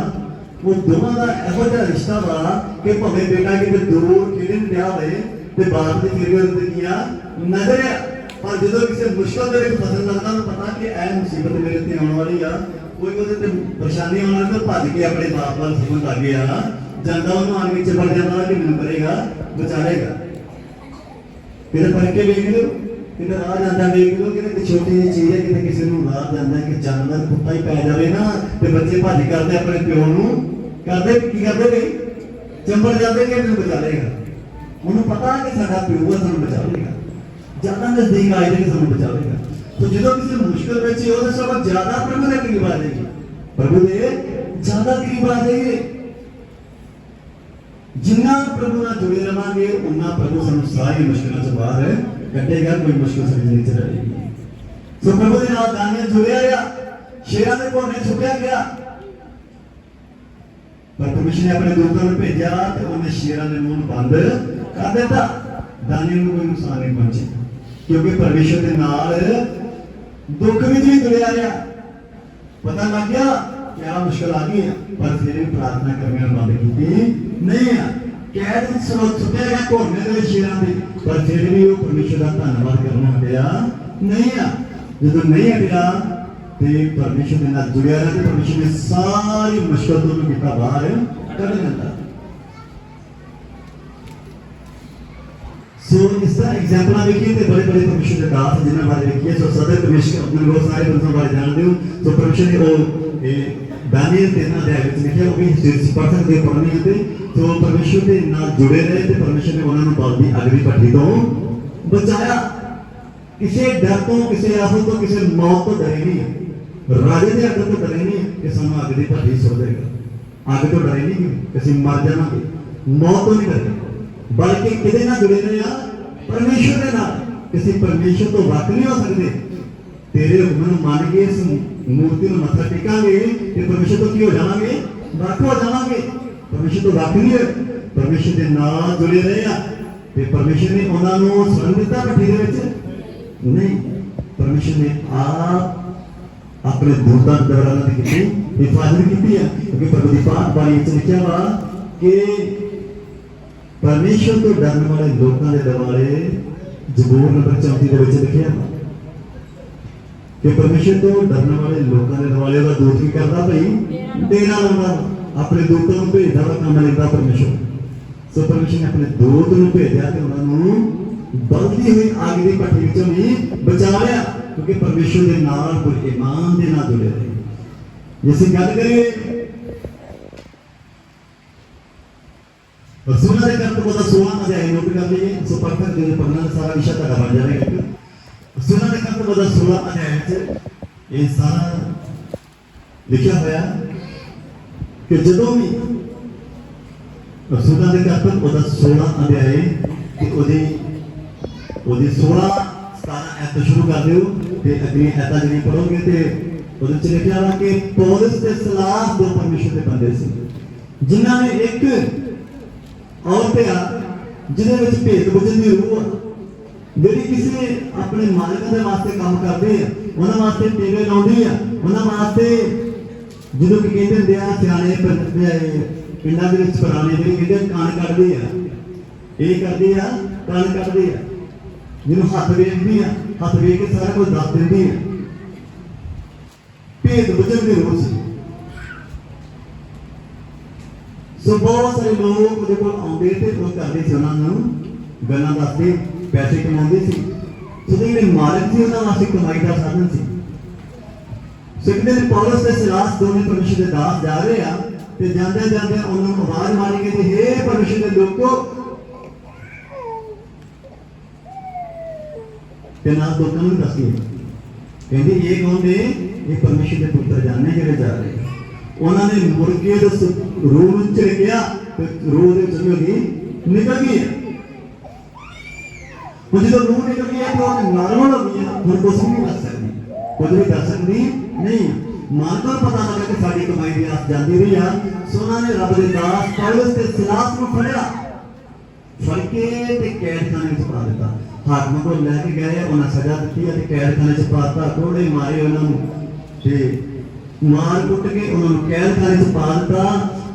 ਉਹ ਦੋਵਾਂ ਦਾ ਇਹੋ ਜਿਹਾ ਰਿਸ਼ਤਾ ਵਾ ਕਿ ਭਾਵੇਂ ਬੇਟਾ ਕਿਤੇ ਦੂਰ ਕਿਹੜੇ ਨੂੰ ਵਿਆਹ ਹੋਵੇ ਤੇ ਬਾਪ ਦੇ ਫਿਰ ਉਹਦੇ ਕੀਆ ਨਜ਼ਰ ਪਰ ਜਦੋਂ ਕਿਸੇ ਮੁਸ਼ਕਲ ਦੇ ਵਿੱਚ ਫਸਣ ਲੱਗਦਾ ਉਹਨੂੰ ਪਤਾ ਕਿ ਇਹ ਮੁਸੀਬਤ ਮੇਰੇ ਤੇ ਆਉਣ ਵਾਲੀ ਆ ਕੋਈ ਉਹਦੇ ਤੇ ਪਰੇਸ਼ਾਨੀ ਆਉਣ ਵਾਲੀ ਤਾਂ ਭੱਜ ਕੇ ਆਪਣੇ ਬਾਪ ਵੱਲ ਸੁਣ ਲੱਗ ਗਿਆ ਜਾਂਦਾ ਉਹਨੂੰ ਆਣ ਕੇ ਚਪੜ ਜਾਂਦਾ ਕਿ ਮੈਨੂੰ ਕਰੇਗਾ ਬਚਾਏਗਾ ਫਿਰ ਪੜ੍ਹ ਕੇ ਵੇਖ ਲਓ, ਕਿਤੇ ਰਾਹ ਜਾਂਦਾ ਵੇਖ ਲਓ, ਕਿਤੇ ਛੋਟੀ ਜਿਹੀ ਚੀਜ਼ ਹੈ, ਕਿਤੇ ਕਿਸੇ ਨੂੰ ਰਾਹ ਜਾਂਦਾ, ਕਿ ਜਾਨਵਰ ਕੁੱਤਾ ਹੀ ਪੈ ਜਾਵੇ ਨਾ, ਤੇ ਬੱਚੇ ਭੱਜ ਕਰਦੇ ਆਪਣੇ ਪਿਓ ਨੂੰ। ਕਰਦੇ, ਕੀ ਕਰਦੇ ਵੀ ਚੰਬੜ ਜਾਂਦੇ ਕਿ ਮੈਨੂੰ ਬਚਾ ਉਹਨੂੰ ਪਤਾ ਕਿ ਸਾਡਾ ਪਿਓ ਆ ਸਾਨੂੰ ਬਚਾ ਜ਼ਿਆਦਾ ਨਜ਼ਦੀਕ ਆਏ ਕਿ ਸਾਨੂੰ ਬਚਾਵੇਗਾ ਤੋ ਜਦੋਂ ਕਿਸੇ ਮੁਸ਼ਕਲ ਵਿੱਚ ਉਹਦੇ ਸਭ ਜ਼ਿਆਦਾ ਪ੍ਰਭੂ ਦੇ ਕਰੀਬ ਆ ਜਾਏਗੀ ਪ੍ਰਭੂ ਦੇ, ਜ਼ਿਆਦਾ ਕਰੀਬ ਆ ਜਾਏਗੀ ਜਿੰਨਾ ਪ੍ਰਭੂ ਨਾਲ ਜੁੜੇ ਰਵਾਂਗੇ ਉਨਾ ਪ੍ਰਭੂ ਸਾਨੂੰ ਸਾਰੀ ਮੁਸ਼ਕਲਾਂ ਤੋਂ ਬਾਹਰ ਕੱਢੇਗਾ, ਕੋਈ ਮੁਸ਼ਕਲ ਸਾਡੀ ਜ਼ਿੰਦਗੀ ਚ ਰਹੇਗੀ। ਸੋ ਪ੍ਰਭੂ ਦੇ ਨਾਲ ਦਾਨੀਆਂ ਜੁੜਿਆ ਰਿਹਾ, ਸ਼ੇਰਾਂ ਦੇ ਕੋਨੇ ਛੁੱਟਿਆ ਗਿਆ। ਪਰ ਪਰਮੇਸ਼ਰ ਨੇ ਆਪਣੇ ਦੂਤਾਂ ਨੂੰ ਭੇਜਿਆ ਤੇ ਉਹਨੇ ਸ਼ੇਰਾਂ ਦੇ ਮੂੰਹ ਨੂੰ ਬੰਦ ਕਰ ਦਿੱਤਾ। ਦਾਨੀਆਂ ਨੂੰ ਕੋਈ ਨੁਕਸਾਨ ਨਹੀਂ ਪਹੁੰਚਿਆ, ਕਿਉਂਕਿ ਪਰਮੇਸ਼ਰ ਦੇ ਨਾਲ ਦੁੱਖ ਵਿੱਚ ਵੀ ਜੁੜਿਆ ਰਿਹਾ। ਪਤਾ ਲੱਗ ਗਿਆ ਕਿ ਆ ਮੁਸ਼ਕਲ ਆ ਗਈ ਹੈ ਪਰ ਫਿਰ ਵੀ ਪ੍ਰਾਰਥਨਾ ਕਰਨਾ ਬੰਦ ਕੀਤੀ ਨਹੀਂ ਆ ਕੈਦ ਵਿੱਚ ਸਰੋਤ ਸੁੱਟਿਆ ਗਿਆ ਘੋੜਨੇ ਦੇ ਵਿੱਚ ਸ਼ੇਰਾਂ ਦੇ ਪਰ ਫਿਰ ਵੀ ਉਹ ਪਰਮੇਸ਼ਰ ਦਾ ਧੰਨਵਾਦ ਕਰਨਾ ਪਿਆ ਨਹੀਂ ਆ ਜਦੋਂ ਨਹੀਂ ਹਟਿਆ ਤੇ ਪਰਮੇਸ਼ਰ ਦੇ ਨਾਲ ਜੁੜਿਆ ਰਿਹਾ ਤੇ ਪਰਮੇਸ਼ਰ ਨੇ ਸਾਰੀ ਮੁਸ਼ਕਲ ਤੋਂ ਉਹਨੂੰ ਕੀਤਾ ਬਾਹਰ ਕੱਢ ਦਿੰਦਾ ਸੋ ਇਸ ਦਾ ਐਗਜ਼ਾਮਪਲਾਂ ਵੇਖੀਏ ਤੇ ਬੜੇ ਬੜੇ ਪਰਮੇਸ਼ਰ ਦੇ ਦਾਸ ਜਿਨ੍ਹਾਂ ਬਾਰੇ ਵੇਖੀਏ ਸੋ ਸਦਾ ਪਰਮੇਸ਼ਰ ਆਪਣੇ ਬਹੁਤ ਸਾਰੇ ਬੰਦਿਆਂ ਬਾਰੇ ਜਾਣਦੇ ਹੋ ਸੋ ਪਰਮੇਸ਼ਰ ਨੇ ਉਹ ਇਹ ਦਾਨੀਅਲ ਦੇ ਨਾਲ ਦੇ ਵਿੱਚ ਲਿਖਿਆ ਉਹ ਵੀ ਹਿਸਟਰੀ ਪੜ੍ਹ ਸਕਦੇ ਹੋ ਪੜ੍ਹਨੀ ਤੇ ਸੋ ਪਰਮੇਸ਼ਰ ਦੇ ਨਾਲ ਜੁੜੇ ਰਹੇ ਤੇ ਪਰਮੇਸ਼ਰ ਨੇ ਉਹਨਾਂ ਨੂੰ ਬਲਦੀ ਅੱਗ ਦੀ ਭੱਠੀ ਤੋਂ ਬਚਾਇਆ ਕਿਸੇ ਡਰ ਤੋਂ ਕਿਸੇ ਆਫਤ ਤੋਂ ਕਿਸੇ ਮੌਤ ਤੋਂ ਡਰੇ ਨਹੀਂ ਰਾਜੇ ਦੇ ਅੱਗ ਤੋਂ ਡਰੇ ਨਹੀਂ ਕਿ ਸਾਨੂੰ ਅੱਗ ਦੀ ਭੱਠੀ ਸੁੱਟ ਦੇਗਾ ਅੱਗ ਤੋਂ ਡਰੇ ਨਹੀਂ ਕਿ ਅਸੀਂ ਮਰ ਜਾਵਾਂਗੇ ਮੌਤ ਤੋਂ ਨਹੀਂ ਡਰੇ ਬਲਕਿ ਕਿਹਦੇ ਨਾਲ ਜੁੜੇ ਰਹੇ ਆ ਪਰਮੇਸ਼ਰ ਦੇ ਨਾਲ ਕਿਸੇ ਪਰਮੇਸ਼ਰ ਤੋਂ ਵੱਖ ਨਹੀਂ ਹੋ ਸਕਦੇ ਤੇਰੇ ਹੁਕਮ ਨੂੰ ਮੰਨ ਕੇ ਇਸ ਮੂਰਤੀ ਨੂੰ ਮੱਥਾ ਟੇਕਾਂਗੇ ਤੇ ਪਰਮੇਸ਼ਰ ਤੋਂ ਕੀ ਹੋ ਜਾਵਾਂਗੇ ਵੱਖ ਹੋ ਜਾਵਾਂਗੇ ਪਰਮੇਸ਼ਰ ਤੋਂ ਵੱਖ ਨਹੀਂ ਹੋਏ ਪਰਮੇਸ਼ਰ ਦੇ ਨਾਲ ਜੁੜੇ ਰਹੇ ਆ ਤੇ ਪਰਮੇਸ਼ਰ ਨੇ ਉਹਨਾਂ ਨੂੰ ਸਵਰਨ ਦਿੱਤਾ ਭੱਠੀ ਦੇ ਵਿੱਚ ਨਹੀਂ ਪਰਮੇਸ਼ਰ ਨੇ ਆਪ ਆਪਣੇ ਦੂਤਾਂ ਦੁਆਰਾ ਨਾਲ ਕੀਤੀ ਹਿਫਾਜ਼ਤ ਕੀਤੀ ਹੈ ਕਿਉਂਕਿ ਪ੍ਰਭੂ ਦੀ ਬਾਤ ਬਾਣੀ ਵਿੱਚ ਲਿਖਿਆ ਵਾ ਕਿ ਪਰਮੇਸ਼ਰ ਤੋਂ ਡਰਨ ਵਾਲੇ ਲੋਕਾਂ ਦੇ ਦੁਆਲੇ ਜ਼ਬੂਰ ਨੰਬਰ 34 ਦੇ ਵਿੱਚ ਲਿਖਿਆ ਵਾ ਕਿ ਪਰਮੇਸ਼ਰ ਤੋਂ ਡਰਨ ਵਾਲੇ ਲੋਕਾਂ ਦੇ ਦੁਆਲੇ ਦਾ ਦੂਤ ਕੀ ਕਰਦਾ ਭਈ ਤੇਰਾ ਲਾਉਂਦਾ ਆਪਣੇ ਦੂਤਾਂ ਨੂੰ ਭੇਜਦਾ ਵਾ ਕੰਮ ਲੈਂਦਾ ਪਰਮੇਸ਼ਰ ਸੋ ਪਰਮੇਸ਼ਰ ਨੇ ਆਪਣੇ ਦੂਤ ਨੂੰ ਭੇਜਿਆ ਤੇ ਉਹਨਾਂ ਨੂੰ ਬਲਦੀ ਹੋਈ ਅੱਗ ਦੀ ਭੱਠੀ ਵਿੱਚੋਂ ਵੀ ਬਚਾ ਲਿਆ ਕਿਉਂਕਿ ਪਰਮੇਸ਼ਰ ਦੇ ਨਾਲ ਕੋਈ ਇਮਾਨ ਦੇ ਨਾਲ ਜੁੜੇ ਰਹੇ ਜੇ ਅਸੀਂ ਗੱਲ ਕਰੀਏ ਰਸੂਲਾਂ ਦੇ ਕੰਮ ਤੋਂ ਬਾਅਦ 16 ਅਧਿਆਇ ਨੋਟ ਕਰ ਲਈਏ ਸੋ ਪੜ੍ਹਨ ਦੇ ਪੜ੍ਹਨਾ ਦਾ ਸਾਰਾ ਵਿਸ਼ਾ ਤੁਹਾਡਾ ਬਣ ਜਾਵੇਗਾ ਰਸੂਲਾਂ ਦੇ ਕੰਮ ਤੋਂ ਬਾਅਦ 16 ਅਧਿਆਇ ਵਿੱਚ ਇਹ ਸਾਰਾ ਲਿਖਿਆ ਹੋਇਆ ਕਿ ਜਦੋਂ ਵੀ ਰਸੂਲਾਂ ਦੇ ਕੰਮ ਉਹਦਾ 16 ਅਧਿਆਇ ਤੇ ਉਹਦੀ ਉਹਦੀ 16 17 ਐਤ ਸ਼ੁਰੂ ਕਰ ਦਿਓ ਤੇ ਅਗਲੀ ਐਤਾਂ ਜਿਹੜੀ ਪੜੋਗੇ ਤੇ ਉਹਦੇ ਚ ਲਿਖਿਆ ਵਾ ਕਿ ਪੌਲਸ ਦੇ ਸਲਾਹ ਦੋ ਪਰਮੇਸ਼ਰ ਦੇ ਬੰਦੇ ਸੀ। ਜਿਨ੍ਹਾਂ ਨੇ ਇੱਕ ਔਰਤ ਆ ਜਿਹਦੇ ਵਿੱਚ ਭੇਦ ਬੁਝਣ ਦੀ ਰੂਹ ਆ। ਜਿਹੜੀ ਕਿਸੇ ਆਪਣੇ ਮਾਲਕ ਦੇ ਵਾਸਤੇ ਕੰਮ ਕਰਦੇ ਆ ਉਹਨਾਂ ਵਾਸਤੇ ਟੇਵੇ ਲਾਉਂਦੀ ਆ ਉਹਨਾਂ ਵਾਸਤੇ ਜਦੋਂ ਕਿ ਕਹਿੰਦੇ ਹੁੰਦੇ ਆ ਸਿਆਣੇ ਪਿੰਡਾਂ ਦੇ ਵਿੱਚ ਪੁਰਾਣੇ ਜਿਹੜੇ ਕਹਿੰਦੇ ਆ, ਕਣ ਕੱਢਦੇ ਆ। ਇਹ ਕਰਦੇ ਆ ਕਣ ਕੱਢਦੇ ਆ। ਜਿਹਨੂੰ ਹੱਥ ਵੇਖਦੀ ਆ ਹੱਥ ਵੇਖ ਕੇ ਸਾਰਾ ਕੁਝ ਦੱਸ ਦਿੰਦੀ ਆ। ਭੇਦ ਬੁਝਣ ਦੇ ਰੋਜ਼ ਸੋ ਬਹੁਤ ਸਾਰੇ ਲੋਕ ਉਹਦੇ ਕੋਲ ਆਉਂਦੇ ਤੇ ਉਹ ਕਰਦੇ ਸੀ ਉਹਨਾਂ ਨੂੰ ਗੱਲਾਂ ਦੱਸਦੇ। ਪੈਸੇ ਕਮਾਉਂਦੇ ਸੀ ਸੋ ਜਿਹੜੇ ਮਾਲਕ ਸੀ ਉਹਨਾਂ ਵਾਸਤੇ ਕਮਾਈ ਦਾ ਸਾਧਨ ਸੀ ਸਿੱਖਦੇ ਨੇ ਪੌਲਸ ਤੇ ਸਿਲਾਸ ਦੋਨੇ ਪਰਮੇਸ਼ਰ ਦੇ ਦਾਸ ਜਾ ਰਹੇ ਆ ਤੇ ਜਾਂਦੇ ਜਾਂਦੇ ਉਹਨਾਂ ਨੂੰ ਆਵਾਜ਼ ਮਾਰੀ ਗਈ ਤੇ ਹੇ ਪਰਮੇਸ਼ਰ ਦੇ ਲੋਕੋ ਤੇ ਨਾਲ ਲੋਕਾਂ ਨੂੰ ਦੱਸਿਏ ਕਹਿੰਦੇ ਇਹ ਕੌਣ ਨੇ ਇਹ ਪਰਮੇਸ਼ਰ ਦੇ ਪੁੱਤਰ ਜਾਣੇ ਜਿਹੜੇ ਜਾ ਰਹੇ ਆ। ਉਹਨਾਂ ਨੇ ਮੁਰਗੇ ਦੇ ਸ- ਰੂਹ ਨੂੰ ਝਿੜਕਿਆ ਤੇ ਰੂਹ ਦੇ ਵਿੱਚੋਂ ਦੀ ਨਿਕਲ ਗਈ ਹੈ ਉਹ ਜਦੋਂ ਰੂਹ ਨਿਕਲ ਗਈ ਹੈ ਤਾਂ ਉਹ ਨਾਰਮਲ ਹੋ ਗਈ ਹੈ ਹੁਣ ਕੁਝ ਵੀ ਨਹੀਂ ਕਰ ਸਕਦੀ ਕੁਝ ਵੀ ਕਰ ਸਕਦੀ ਨਹੀਂ ਮਾਂ ਨੂੰ ਪਤਾ ਲੱਗਾ ਕਿ ਸਾਡੀ ਕਮਾਈ ਦੀ ਆਸ ਜਾਂਦੀ ਰਹੀ ਆ ਸੋ ਉਹਨਾਂ ਨੇ ਰੱਬ ਦੇ ਦਾਸ ਪੌਲਸ ਤੇ ਸਿਲਾਸ ਨੂੰ ਫੜਿਆ ਫੜ ਕੇ ਤੇ ਕੈਦਖਾਨੇ ਵਿੱਚ ਪਾ ਦਿੱਤਾ ਹਾਕਮ ਕੋਲ ਲੈ ਕੇ ਗਏ ਉਹਨਾਂ ਸਜ਼ਾ ਦਿੱਤੀ ਅਤੇ ਕੈਦਖਾਨੇ 'ਚ ਪਾਤਾ ਕੋੜੇ ਮਾਰੇ ਉਹਨਾਂ ਨੂੰ ਤੇ ਮਾਰ ਕੁੱਟ ਕੇ ਉਹਨਾਂ ਨੂੰ ਕੈਦਖਾਨੇ 'ਚ ਪਾ ਦਿੱਤਾ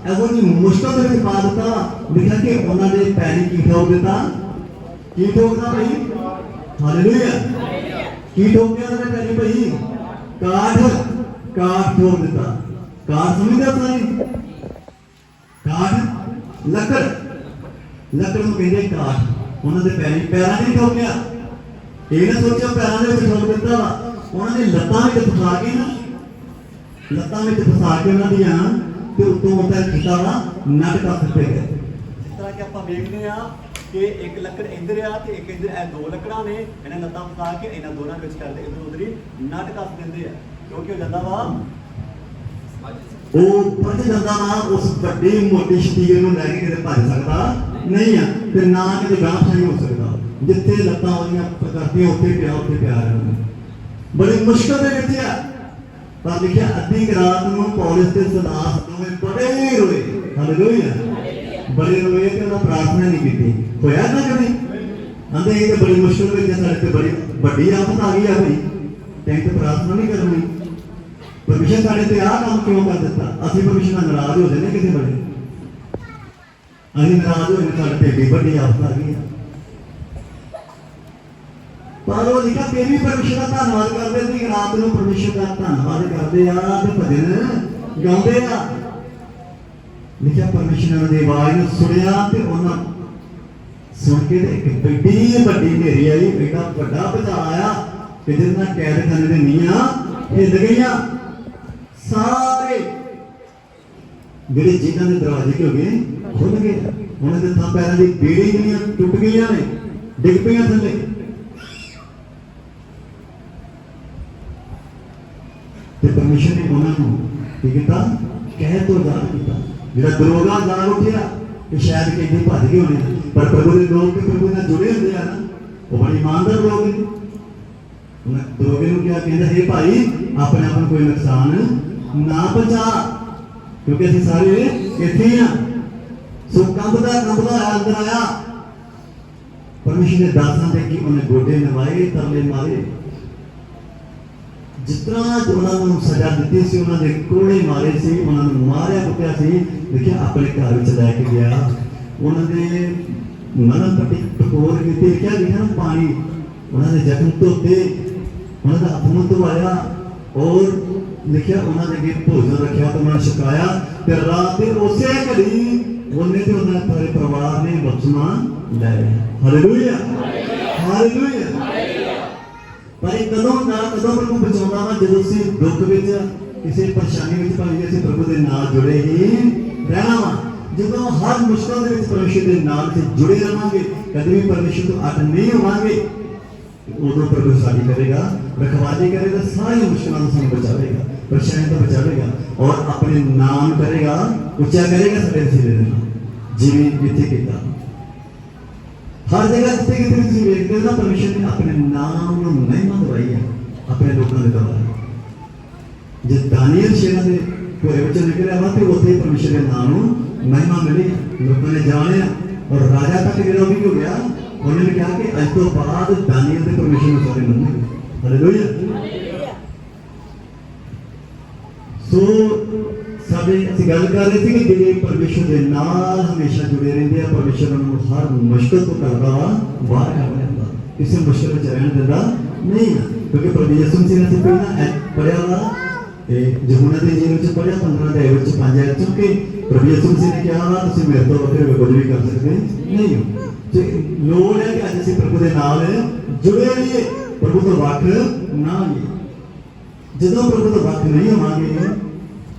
ਇਹੋ ਜਿਹੀ ਮੁਸ਼ਕਲ ਦੇ ਵਿੱਚ ਪਾ ਦਿੱਤਾ ਲਿਖਿਆ ਕੀ ਠੋਕਦਾ ਭਾਈ? ਹਾਲੇਲੂਇਆ। ਕੀ ਠੋਕਿਆ ਉਹਨਾਂ ਦੇ ਭਾਈ? ਕਾਠ ਕਾਠ ਠੋਕ ਦਿੱਤਾ। ਕਾਠ ਸਮਝਦੇ ਤੁਸੀਂ ਕਾਠ, ਲੱਕੜ। ਲੱਕੜ ਨੂੰ ਕਹਿੰਦੇ ਕਾਠ। ਉਹਨਾਂ ਦੇ ਪੈਰੀ ਪੈਰਾਂ 'ਚ ਠੋਕਿਆ ਇਹ ਨਾ ਸੋਚਿਆ ਪੈਰਾਂ ਦੇ ਵਿੱਚ ਠੋਕ ਦਿੱਤਾ ਵਾ। ਉਹਨਾਂ ਨੇ ਲੱਤਾਂ ਵਿੱਚ ਫਸਾ ਕੇ ਨਾ ਲੱਤਾਂ ਵਿੱਚ ਫਸਾ ਕੇ ਉਹਨਾਂ ਦੀਆਂ ਤੇ ਉੱਤੋਂ ਉੱਤੇ ਕੀਤਾ ਵਾ। ਨੱਟ ਕੱਸ ਦਿੱਤੇ ਗਏ ਜਿਸ ਤਰ੍ਹਾਂ ਕਿ ਆਪਾਂ ਵੇਖਦੇ ਆ ਕਿ ਇੱਕ ਲੱਕੜ ਇੱਧਰ ਆ ਤੇ ਇੱਕ ਇੱਧਰ ਇਹ ਦੋ ਲੱਕੜਾਂ ਨੇ, ਇਹਨਾਂ ਲੱਤਾਂ ਫਸਾ ਕੇ ਇਹਨਾਂ ਦੋਨਾਂ ਵਿੱਚ ਕਰਦੇ ਇੱਧਰ ਉਧਰ ਹੀ ਨਟ ਕੱਸ ਦਿੰਦੇ ਆ। ਕਿਉਂਕਿ ਹੋ ਜਾਂਦਾ ਵਾ ਉਹ ਭੱਜ ਜਾਂਦਾ ਨਾ ਉਸ ਵੱਡੀ ਮੋਟੀ ਸ਼ਤੀਰ ਨੂੰ ਲੈ ਕੇ ਕਿਤੇ ਭੱਜ ਸਕਦਾ ਨਹੀਂ ਆ, ਤੇ ਨਾ ਕਿਤੇ ਗਾਂਹ ਨਹੀਂ ਹੋ ਸਕਦਾ। ਜਿੱਥੇ ਲੱਤਾਂ ਉਹਦੀਆਂ ਕਰਤੀਆਂ ਉੱਥੇ ਪਿਆ ਉੱਥੇ ਪਿਆ ਰਹਿੰਦਾ। ਬੜੀ ਮੁਸ਼ਕਲ ਦੇ ਵਿੱਚ ਆ। ਪਰ ਲਿਖਿਆ, ਅੱਧੀ ਰਾਤ ਨੂੰ ਪੌਲਸ ਤੇ ਸਦਾਸ ਦੋਵੇਂ ਬੜੇ ਰੋਏ। ਹਾਲੇਲੂਇਆ ਬੜੇ ਰੋਏ ਤੇ ਉਹਨਾਂ ਪ੍ਰਾਰਥਨਾ ਨਹੀਂ ਕੀਤੀ। ਹੋਇਆ ਨਾ ਕਦੇ? ਆਂਦੇ ਇਹ ਤੇ ਬੜੀ ਮੁਸ਼ਕਲ ਵਿੱਚ ਸਾਡੇ ਤੇ ਬੜੀ ਵੱਡੀ ਆਫਤ ਆ ਗਈ ਆ ਭਾਈ ਤੈਨੂੰ ਤੇ ਪ੍ਰਾਰਥਨਾ ਨਹੀਂ ਕਰਨੀ। ਪਰਮੇਸ਼ਰ ਸਾਡੇ ਤੇ ਆਹ ਕੰਮ ਕਿਉਂ ਕਰ ਦਿੱਤਾ? ਅਸੀਂ ਪਰਮੇਸ਼ਰ ਨਾਲ ਨਾਰਾਜ਼ ਹੋ ਜਾਂਦੇ ਕਿਸੇ ਵੇਲੇ ਅਸੀਂ ਨਾਰਾਜ਼ ਹੋ ਸਾਡੇ ਤੇ ਏਡੀ ਵੱਡੀ ਆਫਤ ਆ ਗਈ ਆ। ਪਰ ਉਹ ਲਿਖਾ ਫਿਰ ਵੀ ਪਰਮੇਸ਼ਰ ਦਾ ਧੰਨਵਾਦ ਕਰਦੇ ਸੀ ਰਾਤ ਨੂੰ ਪਰਮੇਸ਼ਰ ਦਾ ਧੰਨਵਾਦ ਕਰਦੇ ਆ ਤੇ ਭਜਨ ਗਾਉਂਦੇ ਆ। ਲਿਖਿਆ ਪਰਮੇਸ਼ਰ ਨੇ ਆਵਾਜ਼ ਨੂੰ ਸੁਣਿਆ ਤੇ ਉਹਨਾਂ ਸੁਣ ਕੇ ਤੇ ਇੱਕ ਵੱਡੀ ਵੱਡੀ ਹਨੇਰੀ ਆਈ, ਐਡਾ ਵੱਡਾ ਭਜਾ ਆਇਆ ਕਿ ਜਿਹਦੇ ਨਾਲ ਕੈਦਖਾਨੇ ਦੇ ਨੀਆਂ ਹਿੱਲ ਗਈਆਂ। ਸਾਰੇ ਜਿਹੜੇ ਜਿਨ੍ਹਾਂ ਦੇ ਦਰਵਾਜ਼ੇ ਕਿ ਗਏ? ਖੁੱਲ ਗਏ। ਉਹਨਾਂ ਦੇ ਥਾਂ ਪੈਰਾਂ ਦੀ ਬੇੜੀ ਜਿਹੜੀਆਂ ਟੁੱਟ ਗਈਆਂ ਨੇ, ਡਿੱਗ ਪਈਆਂ ਥੱਲੇ। ਤੇ ਪਰਮੇਸ਼ਰ ਨੇ ਉਹਨਾਂ ਨੂੰ ਕੀ ਕੀਤਾ? ਕਹਿ ਤੋਂ ਜਾਣ ਕੀਤਾ। ਜਿਹੜਾ ਦਰੋਗਾ ਜਾਣ ਉੱਠਿਆ ਕਿ ਸ਼ਾਇਦ ਕਿੰਨੇ ਭੱਜ ਗਏ ਹੋਣੇ ਪਰ ਪ੍ਰਭੂ ਦੇ ਲੋਕ ਤੇ ਪ੍ਰਭੂ ਨਾਲ ਜੁੜੇ ਹੁੰਦੇ ਆ ਨਾ ਉਹ ਬੜੀ ਇਮਾਨਦਾਰ ਲੋਕ ਨੇ ਉਹਨੇ ਦਰੋਗੇ ਨੂੰ ਕਿਹਾ ਕਹਿੰਦਾ ਹੈ ਭਾਈ ਆਪਣੇ ਆਪ ਨੂੰ ਕੋਈ ਨੁਕਸਾਨ ਨਾ ਪਹੁੰਚਾ ਕਿਉਂਕਿ ਅਸੀਂ ਸਾਰੇ ਇੱਥੇ ਹੀ ਆ ਸੋ ਕੰਬਦਾ ਕੰਬਦਾ ਆਇਆ ਅੰਦਰ ਆਇਆ ਪਰਮੇਸ਼ਰ ਨੇ ਦਾਸਾਂ ਦੇ ਕੀ ਉਹਨੇ ਗੋਡੇ ਨਵਾਏ ਤਰਲੇ ਮਾਰੇ ਜਿਸ ਤਰ੍ਹਾਂ ਉਹਨਾਂ ਨੂੰ ਸਜ਼ਾ ਦਿੱਤੀ ਸੀ ਉਹਨਾਂ ਦੇ ਕੋਲੇ ਮਾਰੇ ਸੀ ਉਹਨਾਂ ਨੂੰ ਮਾਰਿਆ ਕੁੱਟਿਆ ਸੀ ਦੇਖਿਆ, ਆਪਣੇ ਘਰ ਵਿੱਚ ਲੈ ਕੇ ਗਿਆ। ਉਹਨਾਂ ਦੇ ਮਰਨ ਪੱਟੀ ਟਕੋਰ ਕੀਤੀ ਕਿਹਾ ਲਿਖਿਆ ਨਾ ਪਾਣੀ। ਉਹਨਾਂ ਦੇ ਜ਼ਖਮ ਧੋਤੇ, ਉਹਨਾਂ ਦਾ ਹੱਥ ਮੂੰਹ ਔਰ ਲਿਖਿਆ, ਉਹਨਾਂ ਦੇ ਅੱਗੇ ਭੋਜਨ ਰੱਖਿਆ ਤੇ ਉਹਨਾਂ ਨੂੰ ਤੇ ਰਾਤ ਦੇ ਉਸੇ ਘੜੀ ਉਹਨੇ ਤੇ ਉਹਨਾਂ ਦੇ ਪਰਿਵਾਰ ਨੇ ਬਖਸ਼ਣਾ ਲੈ ਲਿਆ ਹਾਲੇਲੂਇਆ ਹਾਲੇਲੂਇਆ ਪਰ ਇਹ ਕਦੋਂ ਨਾ ਕਦੋਂ ਪ੍ਰਭੂ ਬਚਾਉਂਦਾ ਵਾ, ਜਦੋਂ ਅਸੀਂ ਦੁੱਖ ਵਿੱਚ, ਕਿਸੇ ਪਰੇਸ਼ਾਨੀ ਵਿੱਚ ਭਾਵੇਂ ਅਸੀਂ ਪ੍ਰਭੂ ਦੇ ਨਾਲ ਜੁੜੇ ਹੀ ਰਹਿਣਾ ਵਾ। ਜਦੋਂ ਹਰ ਮੁਸ਼ਕਲ ਦੇ ਵਿੱਚ ਪਰਮੇਸ਼ਰ ਦੇ ਨਾਲ ਤੇ ਜੁੜੇ ਰਵਾਂਗੇ ਕਦੇ ਵੀ ਪਰਮੇਸ਼ਰ ਤੋਂ ਅੱਡ ਨਹੀਂ ਹੋਵਾਂਗੇ ਉਦੋਂ ਪ੍ਰਭੂ ਸਾਡੀ ਕਰੇਗਾ, ਰਖਵਾਲੀ ਕਰੇਗਾ ਸਾਰੀ ਮੁਸ਼ਕਲਾਂ ਤੋਂ ਸਾਨੂੰ ਬਚਾਵੇਗਾ ਪਰੇਸ਼ਾਨੀ ਤੋਂ ਬਚਾਵੇਗਾ ਔਰ ਆਪਣੇ ਨਾਮ ਕਰੇਗਾ, ਉੱਚਾ ਕਰੇਗਾ ਸਾਡੇ ਸਿਰੇ ਦੇ ਜਿਵੇਂ ਜਿੱਥੇ ਕੀਤਾ। ਹਰ ਜਗ੍ਹਾ ਜਿੱਥੇ ਕਿਤੇ ਤੁਸੀਂ ਵੇਖਦੇ ਹੋ ਨਾ, ਪਰਮੇਸ਼ਰ ਨੇ ਆਪਣੇ ਨਾਮ ਨੂੰ ਮਹਿਮਾ ਦਵਾਈ ਹੈ ਆਪਣੇ ਲੋਕਾਂ ਦੇ ਦੁਆਰਾ ਜੇ ਦਾਨੀਅਲ ਸ਼ੇਰਾਂ ਦੇ ਵਿੱਚ ਨਿਕਲਿਆ ਵਾ ਤੇ ਉੱਥੇ ਹੀ ਪਰਮੇਸ਼ਰ ਦੇ ਨਾਮ ਨੂੰ ਮਹਿਮਾ ਮਿਲੀ ਲੋਕਾਂ ਨੇ ਜਾਣਿਆ ਔਰ ਰਾਜਾ ਤੱਕ ਜਿਹੜਾ ਉਹ ਵੀ ਹੋ ਗਿਆ ਉਹਨਾਂ ਨੇ ਕਿਹਾ ਕਿ ਅੱਜ ਤੋਂ ਬਾਅਦ ਦਾਨੀਆਂ ਦੇ ਪਰਮੇਸ਼ਰ ਨੂੰ ਸਾਰੇ ਮੰਨਣਗੇ ਹਾਲੇਲੂਇਆ ਸੋ ਸਾਡੇ ਅਸੀਂ ਗੱਲ ਕਰ ਰਹੇ ਸੀ ਕਿ ਜਿਹੜੇ ਪਰਮੇਸ਼ਰ ਦੇ ਨਾਲ ਹਮੇਸ਼ਾ ਜੁੜੇ ਰਹਿੰਦੇ ਆ ਪਰਮੇਸ਼ਰ ਉਹਨਾਂ ਨੂੰ ਹਰ ਮੁਸ਼ਕਲ ਤੋਂ ਕੱਢਦਾ ਵਾ ਬਾਹਰ ਕੱਢ ਲੈਂਦਾ ਕਿਸੇ ਮੁਸ਼ਕਲ ਵਿੱਚ ਰਹਿਣ ਦਿੰਦਾ ਨਹੀਂ ਆ। ਕਿਉਂਕਿ ਪ੍ਰਭੂ ਯਿਸੂ ਮਸੀਹ ਨੇ ਅਸੀਂ ਪਹਿਲਾਂ ਇਹ ਪੜਿਆ ਵਾ ਇਹ ਯਹੂਨਾ ਦੇ ਜੀਵਨ ਵਿੱਚ ਪੜਿਆ 15 ਦੇ ਵਿੱਚ 5 ਹੈ ਕਿਉਂਕਿ ਪ੍ਰਭੂ ਯਿਸੂ ਮਸੀਹ ਨੇ ਕਿਹਾ ਵਾ ਤੁਸੀਂ ਮੇਰੇ ਤੋਂ ਵੱਖਰੇ ਕੁਝ ਵੀ ਕਰ ਸਕਦੇ ਨਹੀਂ ਹੋ। ਤੇ ਲੋੜ ਹੈ ਕਿ ਅੱਜ ਅਸੀਂ ਪ੍ਰਭੂ ਦੇ ਨਾਲ ਜੁੜੇ ਰਹੀਏ, ਪ੍ਰਭੂ ਤੋਂ ਵੱਖ ਨਾ ਹੋਈਏ। ਜਦੋਂ ਪ੍ਰਭੂ ਤੋਂ ਵੱਖ ਨਹੀਂ ਹੋਵਾਂਗੇ,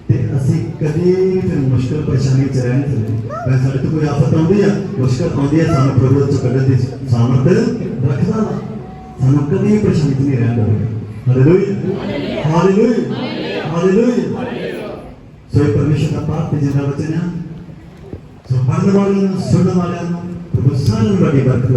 ਤੇ ਅਸੀਂ ਕਦੇ ਫਿਰ ਮੁਸ਼ਕਲ ਪਰੇਸ਼ਾਨੀ ਚ ਰਹਿ ਨਹੀਂ ਸਾਡੇ ਤੋਂ ਕੋਈ ਆਫਤ ਆਉਂਦੀ ਆ, ਮੁਸ਼ਕਲ ਆਉਂਦੀ ਆ, ਸਾਨੂੰ ਪ੍ਰਭੂ ਤੋਂ ਕੱਢਣ ਦੀ ਸਾਮਰਥ ਰੱਖਦਾ ਸਾਨੂੰ ਕਦੇ ਪਰੇਸ਼ਾਨੀ ਚ ਨਹੀਂ ਰਹਿਣ ਦੇਵੇਗਾ ਹਾਲੇਲੂਇਆ ਹਾਲੇਲੂਇਆ ਹਾਲੇਲੂਇਆ ਸੋ ਇਹ ਪਰਮੇਸ਼ਰ ਦਾ ਪਾਪ ਤੇ ਜਿੰਦਾ ਵਚਨ ਆ ਸੋ ਪੜਨ ਵਾਲਿਆਂ ਨੂੰ ਸੁਣਨ ਵਾਲਿਆਂ ਨੂੰ ਪ੍ਰਭੂ ਸਾਰਿਆਂ ਨੂੰ ਵੱਡੀ ਬਰਕਤ